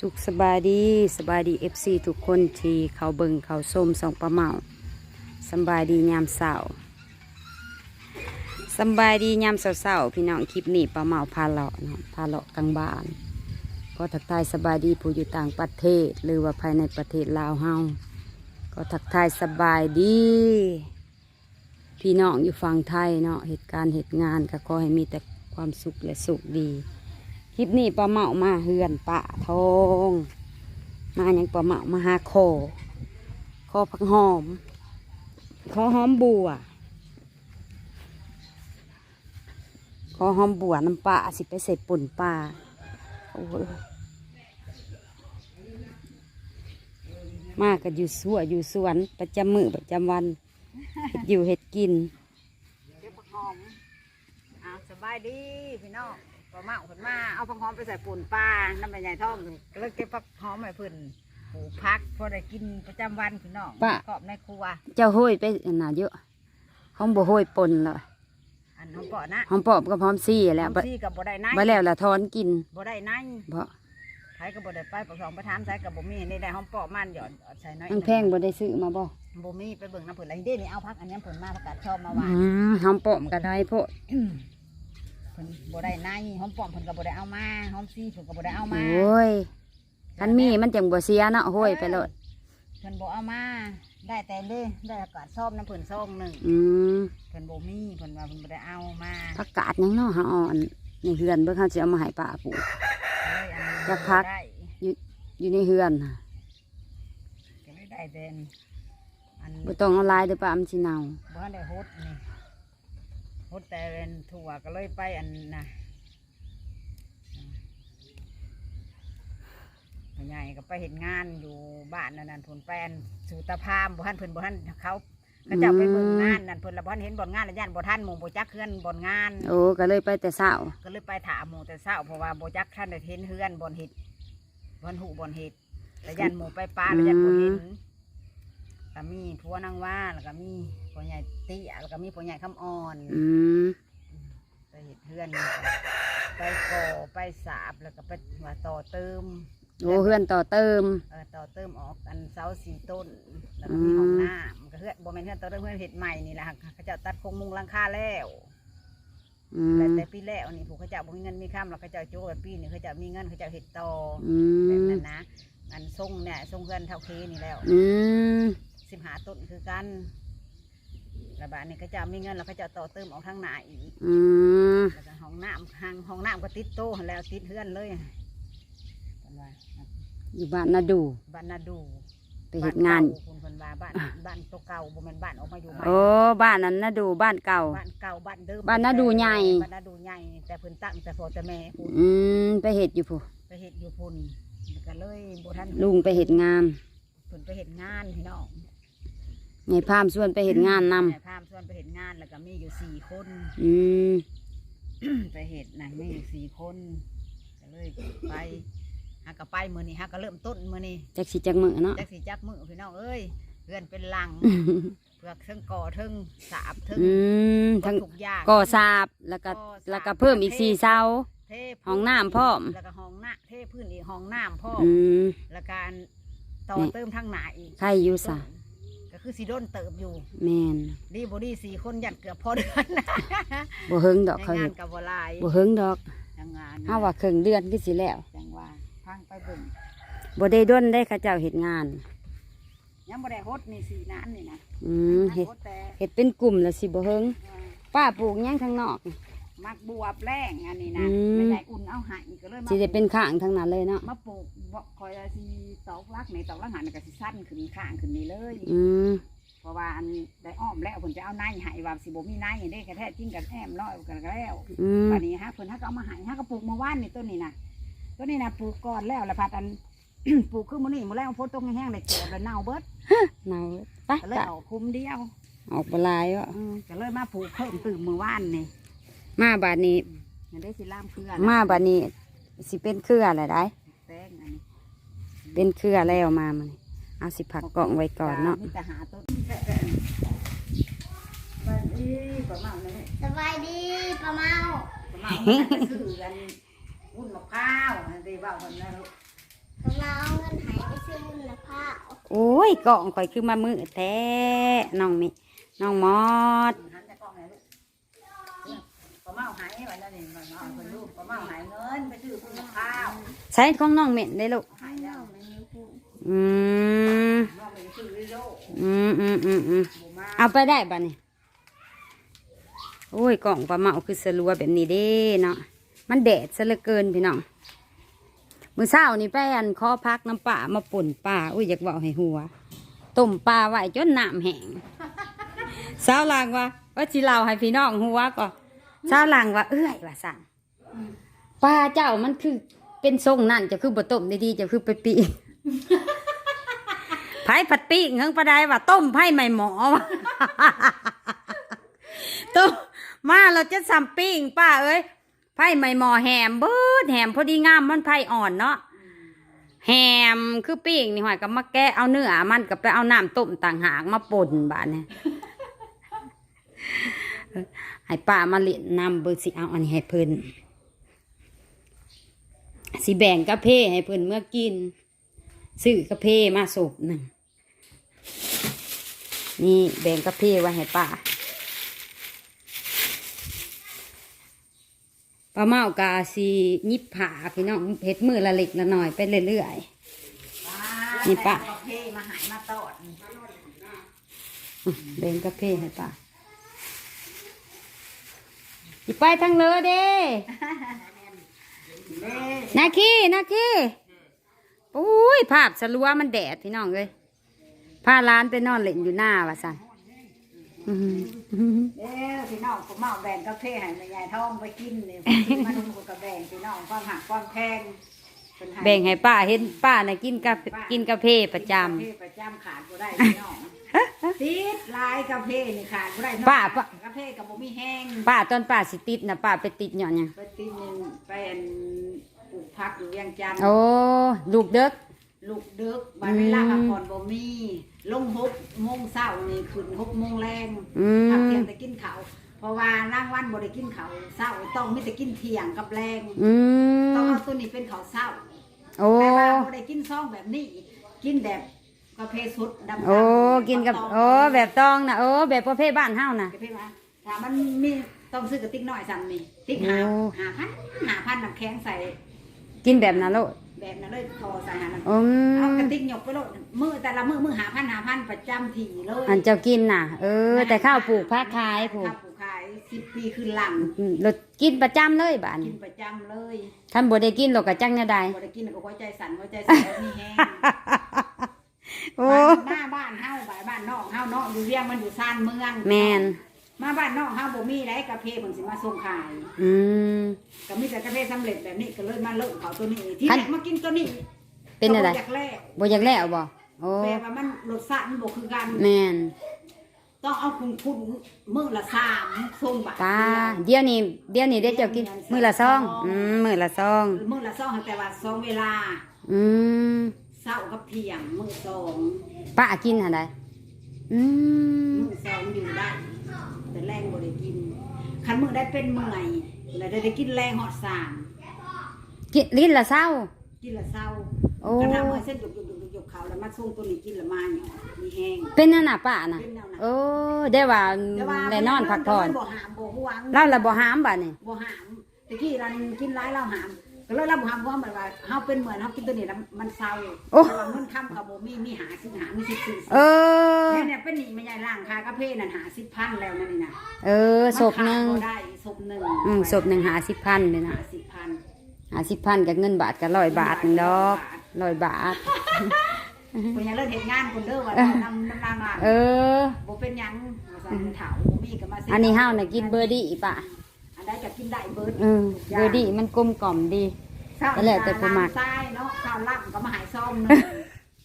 สุขสบายดีสบายดีเอฟซีทุกคนที่เขาเบิงเขาส้มสองประเมาสบายดียามเสาร์สบายดียามเสาร์ๆพี่น้องคลิปนี้ประเมาพาเลาะเนาะพาเลาะกลางบ้านก็ทักทายสบายดีผู้อยู่ต่างประเทศ หรือว่าภายในประเทศลาวเฮาก็ทักทายสบายดี พี่น้องอยู่ฝั่งไทยเนาะเหตุการณ์เหตุงานก็ขอให้มีแต่ความสุขและสุขดี คลิปนี้ปลาเมามาเฮือนปะทองมาอย่างปลาเมามาหาโคคอผักหอมคอหอมบัวคอหอมบัวน้ำปลาสิไปใส่ป่นปลาโอ้มากันอยู่สวนอยู่สวนประจำมือประจำวันเฮ็ดอยู่เห็ดกินเก็บผักหอมอ่าสบายดีพี่น้อง ก็มาเอาผลมาเอาผักหอมไปใส่ปุ่นปลาน้ำมันใหญ่ท้องก็เลยเก็บผักหอมให้เพิ่นปลูกพักพอได้กินประจำวันพี่น้องป้า กรอบในครัว เจ้าห้อยไปอันน่ะเยอะหอมบัวห้อยปนเลยอันหอมเปาะนะหอมปอบกับหอมซี่แหล้วหอมซี่กับบ่ได้ในไว้แล้วละทอนกินบ่ได้ในเพราะไผก็บ่ได้ไปปกสองไปถามใส่กับบ่มีนี่ได้หอมเปาะมันหยอดใส่น้อยมันแพงบ่ได้ซื้อมาบ่บ่มีไปเบิ่งน้ำเพิ่นอะไรเด้นี่เอาพักอันนี้เพิ่นมาประกาศชอบมาหวานอืมหอมปอมก็ได้พวก เพิ่นบ่ได้ในหอมเปาะเพิ่นก็บ่ได้เอามาหอมซี่เพิ่นก็บ่ได้เอาโอมา้ยคันมีมันจังบ่เสียเนาะห้อยไปโลดเพิ่นบ่เอามา ได้แต่เลยได้อากาศชอบน้ำเพิ่นซองหนึ่งอืมเพิ่นบ่มีเพิ่นว่าเพิ่นบ่ได้เอามาผักกาดหยังเนาะเฮาเอาอันในเฮือนเบิ่งเฮาสิเอามาให้ป้าปลูกเลยอันนี้อยากพัก ได้อยู่ในเฮือนน่ะก็เลยได้แต่อันบ่ต้องเอาหลายเด้อป้ามันสิเน่าบ่ทันได้ฮดนี่ ฮดแต่เป็นถั่วก็เลยไปอันน่ะพ่อใหญ่ก็ไปเห็นงานอยู่บ้านนั่นนั่นผลแปลนสู่ตะพามบ่ทันเพิ่นบ่ทันเขาเขาเจะไปเบิ่งงานนั่นเพิ่นละบ่ทันเห็นบ่อนงานแล้วย่านบ่ทันหมู่บ่จักเฮือนบ่อนงาน โอ้ก็เลยไปแต่เช้าก็เลยไปถามหมู่แต่เช้าเพราะว่าโบจักท่านได้เห็นเฮือนบอนเห็ดบอนหูบอนเห็ดแต่ยันหมู่ไปป้าแล้วยันบ่เห็น ก็มีผัวนางว่าแล้วก็มีผัวใหญ่เตี้ยแล้วก็มีผัวใหญ่คำอ่อนอืมไปเห็ดเฮือนไปก่อไปสาบแล้วก็ไปว่าต่อเติมโอ้เฮือนต่อเติมเออต่อเติมออกอันเสาสี่ต้นแล้วก็มีห้องน้ำก็เฮือนบ่แม่นเฮือนต่อเติมเฮือนเห็ดใหม่นี่แหละค่ะเขาเจะตัดโครงมุงหลังคาแล้วอืมแต่แต่ปีแล้วนี่ผู้เขาเจ้าบ่มีเงินมีข้ามแล้วเขาเจ้าโจ้แบบปีนี่เขาเจ้ามีเงินเขาเจ้าเห็ดต่ออืแบบมนั้นนะอันทรงเนี่ยทรงเพื่อนเท่าเคนี่แล้ว อืม สิบหาต้นคือกันระบาดนี่เขาเจะมีเงินแล้วเขาเจะต่อเติมออกทางหน้าอีกอืมแล้วก็ห้องน้ำห้างห้องน้ำก็ติดโต๊ะแล้วติดเพื่อนเลยเพิ่นว่าอยู่บ้านนาดูบ้านนาดูไปเฮ็ดงานบ้เก่คุณเพิ่นว่าบ้านบ้านตัวเก่าบ่แม่นบ้านออกมาอยู่ใหม่โอ้บ้านนั้นนาดูบ้านเก่า บ้านเก่าบ้านเดิมบ้านนาดูใหญ่ บ้านนาดูใหญ่แต่เพิ่นตั้งแต่พอแต่แม่พุ่นอืมไปเห็ดอยู่ผู้ไปเฮ็ดอยู่พุ่นก็เลยบ่ทันลุงไปเห็ดงาน เพิ่นไปเฮ็ดงานพี่น้อง ไงพามส่วนไปเห็ดงานนแม่พามส่วนไปเห็นงานแล้วก็มีอยู่สี่คนำอืมไปเห็ดนะมีอยู่สี่คนก็เลยไปฮักก็ไปมือนี่ฮักก็เริ่มต้นมือนี่จักสิจักมือเนาะจักสีจักมือพี่น้องเอ้ยเพื่อนเป็นหลังเพือกเทิงก่อเทิงสาบเทิงอืมทั้งทุกอย่างก่อสาบแล้วก็ก่อสาบแล้วก็เพิ่มอีกสี่เสา เทพื้ห้องน้ำพร้อม แล้วก็ห้องน้ำเทพื้นอีกห้องน้ำพ่อมอืมแล้วการต่อนี่เติมทางหนาอีก ใครอยู่สะก็ คือสีด้นเติบอยู่ แมนดีบอดี้สี่คนยันเกือบพอเดือนบ่เฮิงดอกในเขางาเห็นดกับวลายบ่เฮิงดอกยังงานเฮาว่าครึ่งเดือนคือสิแล้วจังว่าพังไปเบิ่งบ่ได้ด้นได้เขาเจ้าเห็ดงาน ยังบ่ได้ฮดนี่สีน้ำนี่นะอืมเห็ดฮดแต่เห็ดเป็นกลุ่มแล้วสิบ่เฮิงเอ่อป้าปลูกหยังข้างนอก มักบวบแรงอันนี้นะอืม ไม่ได้อุ่นเอาใหายก็เลยมาสิได้เป็นข้างทั้งนั้นเลยเนาะมาปลูกบ่คอยว่าสิตอกลักในตอกลักหันก็สิสั้นขึ้นข้างขึ้นนี่เลย อืมเพราะว่าอันได้อ้อมแล้วเพิ่นจะเอาในใหายว่าสิบ่มีในอย่างนี้ก็แท้จริงกันแอมร้อยกันแล้วอืมป่านนี้ฮะเพิ่นฮะก็เอามาใหายฮะก็ปลูกเมื่อวานนี่ต้นนี้นะต้นนี้นะปลูกก่อนแล้วแล้วพัดอัน ปลูกขึ้นมื้อนี้มื้อแรกฝนตกแห้งๆเลยเจ็บแล้วเน่าเบิดเนาไปก็เลยจ้ะเอาคุมเดียว ออกบหลายวะ อืมก็เลยมาปลูกเพิ่มตื่มเมื่อวานนี่ มาบาดนี้ยังได้สิล่ามเครือมาบาดนี้ สิเป็นเครืออะไรได้ แป้งอันนี้เป็นเครือแล้วมามันเอาสิผักกล่องไว้ก่อนเนาะ มีแต่หาต้นบัดนี้ประมาณนี้สบายดีป้าเมาประมาณนี้คือกันวุ่นมะพร้าวอันที่ว่าคนนั้นลูกสมาเอาเงินหายไปซื้อมุนละผ้าโอ้ยกล่องข่อยคือมามือแท้น้องมิน้องมอด หัน หายไว้แล้วนี่มันเอาคนลูกปลาเมาหายเงินไปซื้อคุณข้าวใช้ของน้องเม็ดได้ลูกหายแล้วมันมีผู้อืมน้องไปซื้อวิโรอืมอืมอืมอืมบูมาเอาไปได้บ่เนี่ยโอ้ยกล่องปลาเมาคือสลัวแบบนี้เด้เนาะมันแดดซะเหลือเกินพี่น้องมื้อเช้านี่ไปอันขอพักน้ำป่ามาป่นปลาอุ้ยอยากบอกให้หัวต้มปลาไว้จนน้ำแห้งสาวหลังว่าว่าสิเล่าให้พี่น้องหัวก็ สาวหลังว่าเอ้ยว่าสั่นปลาเจ้ามันคือเป็นทรงนั่นจะคือบ่ต้มดีๆจะคือไปปีไผ่ผัดปีกเงิงปลาได้ว่าต้มไผ่ไม่หมอวะต้มมาเราจะสัมปิ้งป้าเอ้ยไผ่ไม่หมอแหมเบิดแหมพอดีงามมันไผ่อ่อนเนาะแหมคือปิ้งนี่หอยก็มาแกะเอาเนื้อมันก็ไปเอาน้ำต้มต่างหากมาป่นบาดเนี่ย ให้ป้ามาเล่นน้ำเบิดสิเอาอันนี้ให้เพิ่นสิแบ่งกาเพให้เพิ่นเมื่อกินซื้อกาเพมาสูบหนึ่งนี่แบ่งกาเพไว้ให้ป้าป้าเมากาสียิบผ่าพี่น้องเฮ็ดมือละเล็กละหน่อยไปเรื่อยนี่ปะเอาเพมาหายมาตอดนี่ๆอื้อแบ่งกาเพให้ป้า สิไปทางเลยเด้เด้นาคีนาคีโอ้ยภาพสลัวมันแดดพี่น้องเลยพาร้านไปนอนเล่นอยู่หน้าว่ะสันอื้อหือเด้พี่น้องผมเมาแบ่งกาแฟให้แม่ยายทองไปกินนี่มานุ่มกับแบ่งพี่น้องความหักความแพงเพิ่นแบ่งให้ป้าเห็นป้าน่ะกินกาแฟกินกาแฟประจกาแฟประจำขาดบ่ได้พี่น้อง ติดลายกาแฟนี่ขาดบ่ได้เนาะป้าป้า กาแฟกับบ่มีแห้งำป้าตอนป้าสิติดนะป้าไปติดหย่อนหยังไปตีหนึงไปอันปลูกผักอยู่เวียงจันทน์โอ้ลูกเด็ก ลูกดึกบัดเวลาพักผ่อนบ่มีลงหกโมงเช้านี่ขึ้นหกโมงแรงอืพักมเที่ยงแต่กินข้าวเพราะว่าร่างวันบ่ได้กินข้าวเช้าต้องมีแต่กินเที่ยงกับแรงอืต้องมเอาตัวนี้เป็นข้าวเช้า โอ้ แต่ว่าบ่ได้กินซองแบบนี้ กินแบบ กาแฟสดดำๆโอ้กินกับโอ้แบบตองนะโอ้แบบประเภทบ้านเฮานะกาแฟมาถ้ามันมีต้องซื้อกระติกน้อยสั่นนี่ติ๊กหาโอ้หาพันหาพันน้ำแข็งใส่กินแบบนั้นโลดแบบนั้นเลยพอใส่หาน้ำอืเอากระมติกหยกไปโลดมือแต่ละมือมือหาพันหาพันประจำถี่เลยอันเจ้ากินน่ะ เออ แต่ข้าวปลูกพักขายผูกข้าวปลูกขายสิบปีขึ้นหลังอืมรถกินประจำเลยบ้านกินประจำเลยท่านบ่ได้กินหรอกกะจังเนี่ยใดบ่ได้กินก็หัวใจสั่นหัวใจสั่นมีแห้ง โอ้ บ้านหน้าบ้านเฮาบ้านบ้านน อกเฮาเนาะอยู่เรียงมันอยู่ซานเมืองแมนมาบ้านนอกเฮาบ่มีไรกาแฟเพิ่นสิมาส่งขายอืมก็มีแต่กาแฟสำเร็จแบบนี้ก็เลยมาเลิกเขาตัวนี้ที่อันแรกมากินตัวนี้เป็นอะไรก็บ่อยากแลกบ่อยากแล้วบ่โอ้แปลว่ามันรสชาติมันบ่คือกันแมนต้องเอาคุณคุณมื้อละสามส่งบาทตาเดี๋ยวนี้เดี๋ยวนี้ได้เจ้ากินมื้อละซองอืมมื้อละซองมื้อละสองแต่ว่าสองเวลา อืมเช้ากับเที่ยงมื้อสองป้ากินอะไร อืมมื้อสองอยู่ได้ แต่แรงบ่ได้กินคันมื้อได้เป็นเมื่อยแล้วได้ได้กินแรงฮอดสามกินลิ้นละเศร้า กินละเศร้าโอ้ กระทำเมื่อเส้นหยกหยกหยกหยกเขาแล้วมาส่งตัวนี้กินละมาเนี่ยมีแห้ง เป็นนั่นน่ะป้าน่ะ เป็นแนวนั้นโอ้ได้ว่าแต่ว่าได้นอนพักผ่อน บ่หามบ่ห่วง เราละบ่หามบัดนี่บ่หามตะกี้เรากินร้ายเราหาม ก็เลยเราบ่หามเพราะว่าเหมือนว่าเฮาเป็นเหมือนเฮากินตัวนี้แล้วมันเศร้าเพราะว่าเงินค้ำกับบ่มีมีหาสิหามีสิบสี่สิบเออ เนี่ยเนี่ยเป็นหนี้แม่ใหญ่ล่างคากาเพนั่นหาสิบพันแล้วนั่นนี่นะเออศพหนึ่งมัขาดบ่ได้ศพหนึ่งอืมศพหนึ่งหาสิบพันเลยหานะสิบพัน หาสิบพันกับเงินบาทกับร้อยบาทหนึ่งดอกร้อยบาทเพิ่นยังเลิกเฮ็ดงานคนเด้อว่าเรานำนำนางมาเออ บ่เป็นหยังว่าซั่นเฒ่าบ่มีก็มาซื้อันนี้ห้าวน่ะกินเบอร์ดี้ป่ะ อันใดก็กินได้เบิดเออเบอร์ดี้มันกลมกล่อมดีข้าวก็แล้วแต่ผู้มักทรายเนาะข้าวล่ำก็มาหายซองหนึง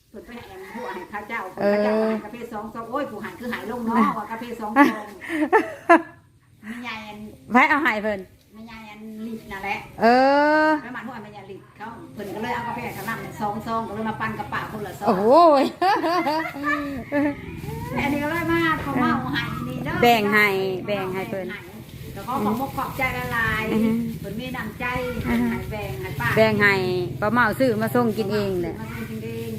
เพิ่นไปให้ผู้ให้ข้าเจ้าเพิ่นเออข้าเจ้าให้กาแฟสองซองโอ้ยผู้ให้คือหายลงเนาะว่ากาแฟสองซองแม่ใหญ่อันไว้เอาใหายเพิ่นแม่ใหญ่อันลิตรนั่นแหละเออ แม่มันผู้ให้แม่ใหญ่ลิตรเขาเพิ่นก็เลยเอากาแฟกับน้ำเนี่ยสองซองก็เลยมาปั่นกระป๋าคนละซองโอ้โหยอันนี้ก็เลยมาเขาเมาให้นี่เด้อแบ่งให้แบ่งให้เพิ่น ก็ขอของมกขอบใจละลายอือฮึเพิ่นมีน้ำใจอือฮึให้แบ่งให้ป้าแบ่งให้ป้าเมาซื้อมาส่งกินเองแหละมาส่งกินเอง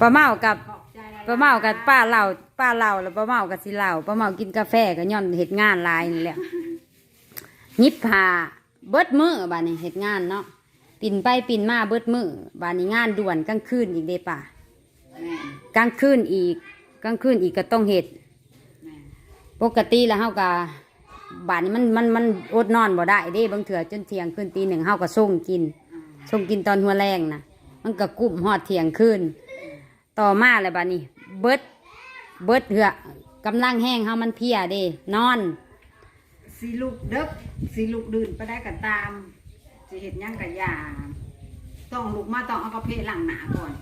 ป้าเมากับขอบใจละลยป้าเมากับป้าเหล่าป้าเหล่าแล้วป้าเมากับสิเหล่าป้าเมากินกาแฟก็ย่อนเห็ดงานหลายนี่แหละยิบผ้าเบิดมือบานนี้เห็ดงานเนาะปิ่นไปปิ่นมาเบิดมือบานนี้งานด่วนกลางคืนอีกเด้ป่าแม่นกลางคืนอีกกลางคืนอีกก็ต้องเห็ด แม่นปกติแล้วเฮาก็ บานนี้มันมันมันอดนอนบ่ได้เด้บางเถื่อจนเที่ยงคืนตีหนึ่งเฮาก็ส่งกินอ่าส่งกินตอนหัวแรงนะมันก็กุ้มหอดเที่ยงคืนต่อมาแล้วบานี้ เบิดเบิดเหือกำลังแห้งเฮามันเพลียเด้นอนสีลูกเด็กสีลูกดื่นไปได้กันตามสิเห็ดหยังกับยาต้องลูกมาต้องเอากระเพาะหลังหนาก่อน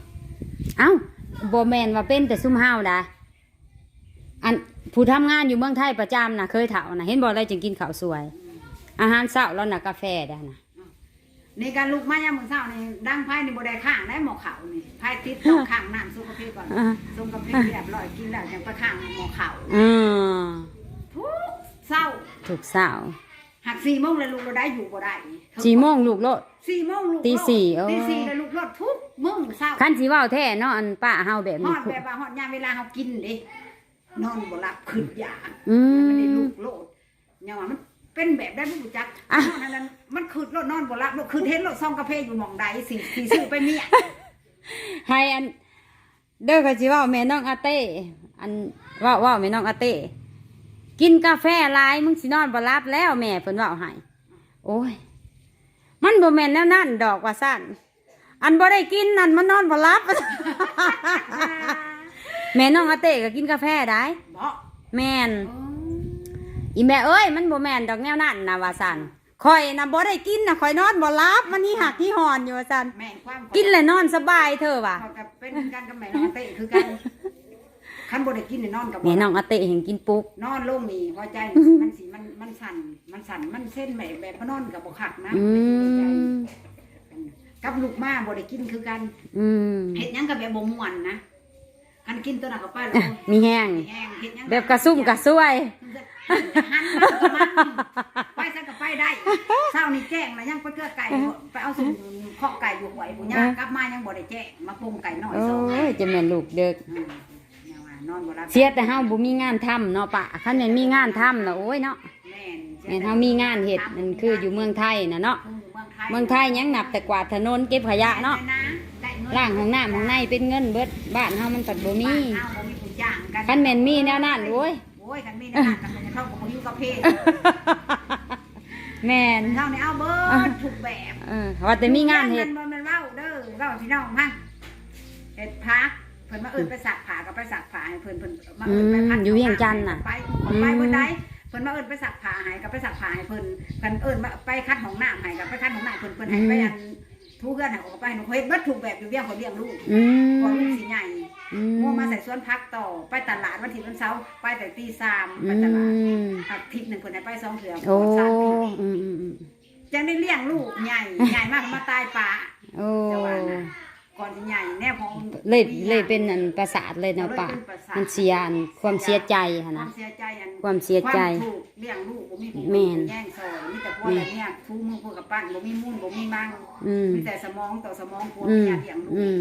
เอ้าบ่แมนว่าเป็นแต่ซุ่มเฮาดา อันผู้ทำงานอยู่เมืองไทยประจำนะเคยเถานะเห็นบ่ได้จึงกินข้าวสวย อาหารเช้าแล้วนะกาแฟได้นะ ในการลูกมายามมื้อเช้านี่ดังไพ่ในบ่ได้ข้างได้หมอเขานี่ไพ่ติดต้องข้างน้ำซุปกระเพาะก่อนอ่าซุปกระเพาะเรียบร้อยกินแล้วยังไปข้างหมอเขาอืมทุกเศร้าถูกสาวหักสี่โมงแล้วลูกเราได้อยู่บ่ได้จีโมงลูกโลดสี่โมงลูกตีสี่เออตีสี่แล้วลูกรถทุกมื้อเศร้า คันสีว่าแท้เนาะอันป้าเฮาแบบฮนี้อดแบบว่าฮอดยามเวลาเฮากินเด้ นอนบ่หลับขึ้นยากอืมันได้ม ลูกโลดยังว่ามันเป็นแบบได้ผู้จักอะ นอนอันนั้นมันคืดรถนอนบ่หลับรถคืดเห็นรถซองกาแฟอยู่หม่องใดสิสิซื้อไปเมียให้อัน เด้อก็สิเว่าแม่น้องอาเต้อันเว่าเว่าแม่น้องอาเต้กินกาแฟหลายมึงสินอนบ่หลับแล้วแม่เพิ่นเว่าให้โอ้ย มันบ่แม่นแนวนั้นดอกว่าซั่นอันบ่ได้กินนั่นมันนอนบ่หลับ แม่น้องอาเต้ก็กินกาแฟได้บ่แม่นอีแม่เอ้ยมันบ่แม่นดอกแนวนั้นนะว่าซั่นข่อยน่ะบ่ได้กินน่ะข่อยนอนบ่หลับมันนี่หักที่หอนอยู่ว่าซั่นแม่นความกินแล้วนอนสบายเธอว่ะเขาก็เป็นกันกับแม่น้องเต้คือกันคันบ่ได้กินนี่นอนกับบ่แม่น้องอาเต้เห็นกินปุ๊กนอนลงนี่หัวใจมันสิมันมันสั่นมันสั่นมันเส้นแบบแบบพนอนกับบ่คักนะอืมกับลูกมาบ่ได้กินคือกันอืมเฮ็ดหยังกับแบบบ่ม่วนนะ คันกินตัวนั้นก็ไปแล้วอะมีแห้งแห้งเฮ็ดหยังแบบกระซุ่มกระซวยหันมันก็มันไปซะก็ไปได้เช้านี้แจ้งแล้วยังไปเกลือไก่ไปเอาสุ่มเคาะไก่อยู่หวยผู้ย่ากลับมายังบ่ได้แจ้งมาปรุงไก่น้อยโอ้สองยจะแม่นลูกเด็กอืมเนี่ยว่านอนบ่หลับเสียแต่เฮาบ่มีงานทำเนาะปะคันแม่นมีงานทำน่ะโอ้ยเนาะแม่นแม่นเฮามีงานเฮ็ดนั่นคืออยู่เมืองไทยน่ะเนาะคืออยู่เมืองไทยเมืองไทยยังนับแต่กวาดถนนเก็บขยะเนาะได้เน ล้างห้องน้ำห้องในเป็นเงินเบิดบ้านเฮามันตัดบ่มีบ้านเฮาบ่มีผู้จ้างกันคันแม่นมีแนวนั้นโอ้ยโอ้ยคันมีแนวนั้นกันจะเข้ากับบ่อยู่กับเพศแม่นเฮานี่เอาเบิดทุกแบบเออว่าแต่มีงานเฮ็ดมันมันเว้าเด้อเว้าพี่น้องพังเฮ็ดพักเพิ่นมาเอิ้นไปสักผ้าก็ไปสักผ้าให้เพิ่นเพิ่นมาเอิ้นไปพัดอืมอยู่เวียงจันทน์น่ะไปของไปเบิ่ได้เพิ่นมาเอิ้นไปสักผ้าให้ก็ไปสักผ้าให้เพิ่นเพิ่นเอิ้นมาไปคัดห้องน้ำให้ก็ไปคัดห้องน้ำเพิ่นเพิ่นให้ไปอัน ทุกเรือนให้ก็ไปให้หนูเฮ็ดเบิดทุกแบบอยู่เวียงเขาเลี้ยงลูกอืมพอลูกสิใหญ่อืโมมาใส่สวนพักต่อ ไปตลาดวันอาทิตย์วันเสาร์ไปแต่ตีสามไปอืตลาดมอาทิตย์หนึ่งคนให้ไปสองเถื่อโอ้สามปีอืมอืมอืมจังได้เลี้ยงลูกใหญ่ใหญ่มากมาตายป่า โอ้จะว่านะ ก่อนจะใหญ่แน่ของเลยเลยเป็นอันประสาทเลยเนาะป่ะเลยเป็นประสาทมันเสียอันความเสียใจค่ะควานะ มเสียใจอันความเสียใจ ความถูกเลี้ยงลูกบ่มีผู้แม่น แย่งซอยมีแต่พวกอะไรเนี่ยทูมือพวกกับปั้นบ่มีมุ่นบ่มีมั่งอืม มีแต่สมองต่อสมองพวกอืม เนี่ยเลี้ยงลูอืกม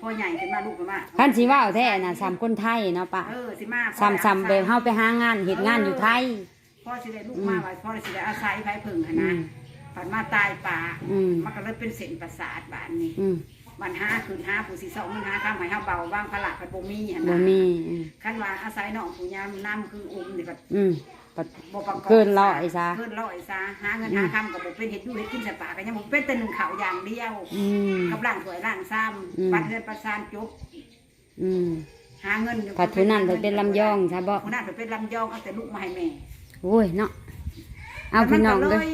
พอใหญ่ขึ้นมาลูกขึ้นมาคันสิว่าเอาแท้น่ะสามคนไทยเนาะป่ะเออสิมาสามสามแบบเฮาไปหางานเฮ็ดงานอยู่ไทย พ่อสิได้ลูกมาว่าพ่อสิได้อาศัยไผพึ่งหั่นอืนะมผันมาตายป่าอืมมันก็เลยเป็นเส้นประสาทบานนี้ อืม มันห้าคืนห้าผู้สิสองมันห้าข้ามให้ห้าเบาบ้างพละพันบ่มีหั่นบ่นะมีอืมคันว่าอาศัยน้องผู้ยามน้ำคืออุ้มนี่ก็อืมปัดบ่ประกอบเกินร้อยซะ เกินร้อยซะหาเงินหาคำก็บ่เป็นเฮ็ดอยู่เฮ็ดกินใส่ปากก็ยังบ่เป็นแต่หนึ่งข้าวอย่างเดียวอืม กับร่างสวยร่างซ้อืมำปัดเงินประสานจบอืมหาเงินผัดผู้นั้นเพิ่นเป็นลำยองซะบ่ผู้นั้นเพิ่นเป็นลำยองเอาแต่ลูกมาให้แม่โอ้ยเนาะเอาพี่น้องมัเลก็ย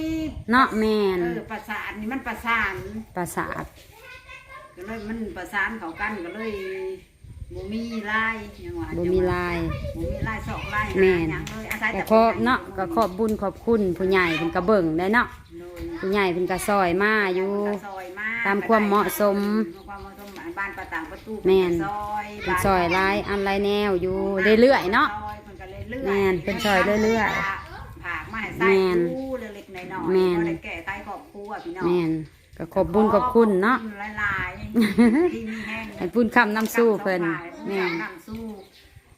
เนาะแม่นเออประสานนี่มันประสาน ประสาท ก็เลยมันประสานเขากันก็เลยบ่มีลายยังว่าบ่มีลายบ่มีลายสอกลายแม่หานหยังเลยอาศัยก็แต่ขอบเนาะก็ขอบบุญขอบคุณผู้ใหญ่เพิ่นก็เบิ่งได้เนาะโดยผู้ใหญ่เพิ่นก็ซอยมาอยู่ซอยมาตามความเหมาะสม ความเหมาะสมบ้านประต่างประตูแม่นซอยเพิ่นซอยหลายอันหลายแนวอยู่เรื่อยๆเนาะ ซอยเพิ่นก็เรื่อยๆแม่นเพิ่นซอยเรื่อยๆผากมาให้ใส่แม่นคู่เล็กๆน้อยแม่ๆนก็ได้แก่ใต้ครอบครัวพี่น้อง แม่น ก็ขอบบุญขอบคุณเนาะขอบคุณหลายๆที่มีแห้งให้ปุ้นคำน้ำสู้เพิ่นแม่แม่น น้ำสู้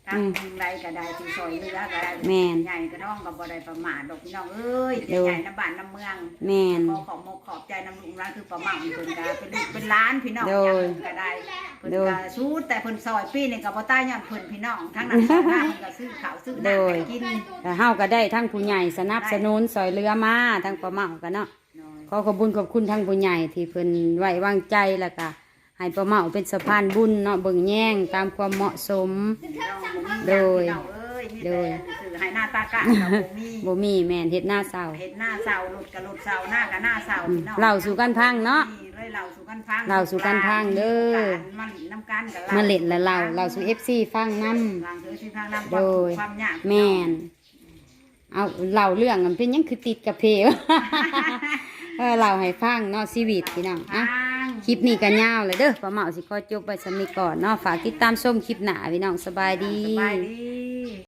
ทางทีมใดก็ได้ที่ซอยเรือก็ได้แม่นใหญ่ก็น้องก็บ่ได้ประมาทดอกพี่น้องเอ้ยโดยใหญ่น้ำบ้านน้ำเมือง แม่น ขอขอบมกขอบใจน้ำลุงร้านคือประมาทเพิ่นก็เป็นลูกเป็นล้านพี่น้องโดยอย่างหนึ่งก็ได้เพิ่นโดยก็สู้แต่เพิ่นซอยปีนี่ก็บ่ตายย้อนเพิ่นพี่น้องทั้งนั้นทั้งนั้นเพิ่นก็ซื้อข้าวซื้อโดน้ำย ไปกินก็เฮาก็ได้ทั้งผู้ใหญ่สนับสนุนซอยเรือมาทั้งประเมากันเนาะน้อย ขอขอบคุญขอบคุณทั้งผู้ใหญ่ที่เพิ่นไว้วางใจแล้วก็ให้ประเมาเป็นสะพานบุญเนาะเบิ่งแย่งตามความเหมาะสมพี่น้องบ่มีโดยพี่น้องเอ้ยมีโดแต่ยซื้อให้หน้าตากะก็บ่มีบ่มีแม่นเฮ็ดหน้าเศร้าเห็ดหน้าเสาหลุดกับหลุดเสาหน้ากับหน้าเสาอืมพี่น้องเล่าสู่กันฟังเนาะเลยเล่าสู่กันฟังเล่าสู่กันฟังเด้อมาหลินน้ำกันกับมาเล่นและเราเราสู่ FC ฟังนํหลังเธอสิฟังน้ำโดยความยากแม่น เอาเล่าเรื่องมันเป็นหยังคือติดกับเพล เออเล่าให้ฟังเนาะชีวิตพี่น้องฟัอะงคลิปนี้ก็ยาวเลยเด้อประเมาสิขอจบไปสำนีก่อนเนาะฝากติดตามชมคลิปหน้าพี่น้องสบายดีสบายดี